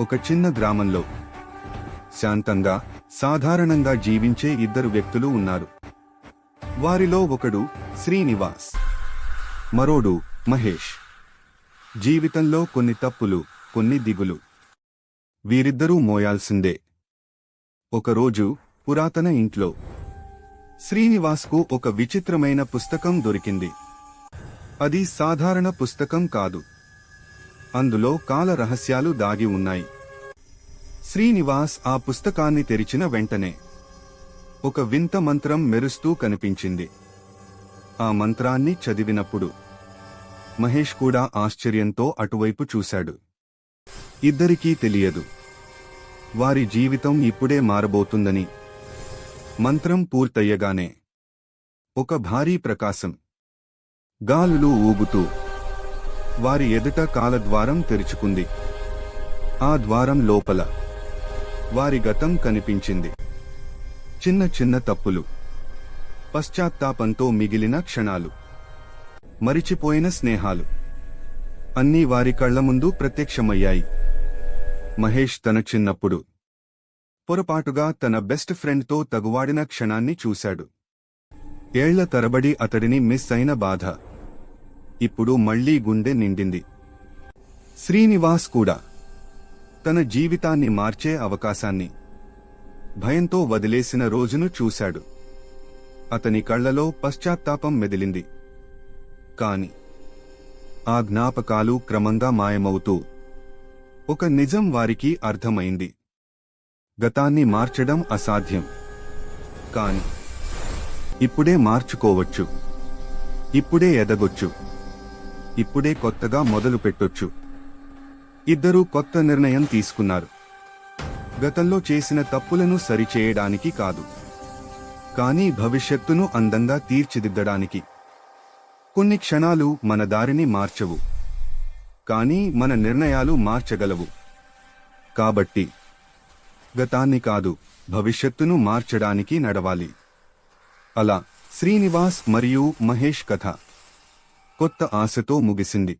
ఒక చిన్న గ్రామంలో. శాంతంగా సాధారణంగా జీవించే ఇద్దరు వ్యక్తులు ఉన్నారు. వారిలో ఒకడు శ్రీనివాస్ మరోడు మహేష్. జీవితంలో కొన్ని తప్పులు కొన్ని దిగులు. వీరిద్దరూ మోయాల్సిందే. ఒకరోజు పురాతన ఇంట్లో. శ్రీనివాస్కు ఒక విచిత్రమైన పుస్తకం దొరికింది. అది సాధారణ పుస్తకం కాదు. అందులో కాల రహస్యాలు దాగి ఉన్నాయి. శ్రీనివాస్ ఆ పుస్తకాన్ని తెరిచిన వెంటనే ఒక వింత మంత్రం మెరుస్తూ కనిపించింది. ఆ మంత్రాన్ని చదివినప్పుడు మహేష్ కూడా ఆశ్చర్యంతో అటువైపు చూశాడు. ఇద్దరికీ తెలియదు. వారి జీవితం ఇప్పుడే మారబోతుందని. మంత్రం పూర్తయ్యగానే ఒక భారీ ప్రకాశం. గాలులు ఊగుతూ వారి ఎదుట కాలద్వారం తెరుచుకుంది. ఆ ద్వారం లోపల వారి గతం కనిపించింది. చిన్న చిన్న తప్పులు పశ్చాత్తాపంతో మిగిలిన క్షణాలు మరిచిపోయిన స్నేహాలు అన్నీ వారి కళ్ళ ముందు ప్రత్యక్షమయ్యాయి. మహేష్ తన చిన్నప్పుడు పొరపాటుగా తన బెస్ట్ ఫ్రెండ్తో తగువాడిన క్షణాన్ని చూశాడు. ఏళ్ళ తరబడి అతడిని మిస్ అయిన బాధ ఇప్పుడు మళ్ళీ గుండె నిండింది. శ్రీనివాస్ కూడా తన జీవితాన్ని మార్చే అవకాశాన్ని భయంతో వదిలేసిన రోజును చూశాడు. అతని కళ్ళలో పశ్చాత్తాపం మెదిలింది. కాని ఆ జ్ఞాపకాలు క్రమంగా మాయమవుతూ ఒక నిజం వారికి అర్థమైంది. గతాన్ని మార్చడం అసాధ్యం. కాని ఇప్పుడే మార్చుకోవచ్చు. ఇప్పుడే ఎదగొచ్చు. ఇప్పుడే కొత్తగా మొదలు పెట్టొచ్చు. ఇద్దరూ కొత్త నిర్ణయం తీసుకున్నారు. గతంలో చేసిన తప్పులను సరిచేయడానికి కాదు. కానీ భవిష్యత్తును అందంగా తీర్చిదిద్దడానికి. కొన్ని క్షణాలు మన దారిని మార్చవు. కానీ మన నిర్ణయాలు మార్చగలవు. కాబట్టి గతాన్ని కాదు భవిష్యత్తును మార్చడానికి నడవాలి. అలా శ్రీనివాస్ మరియు మహేష్ కథ. కొత్త ఆశతో ముగిసింది.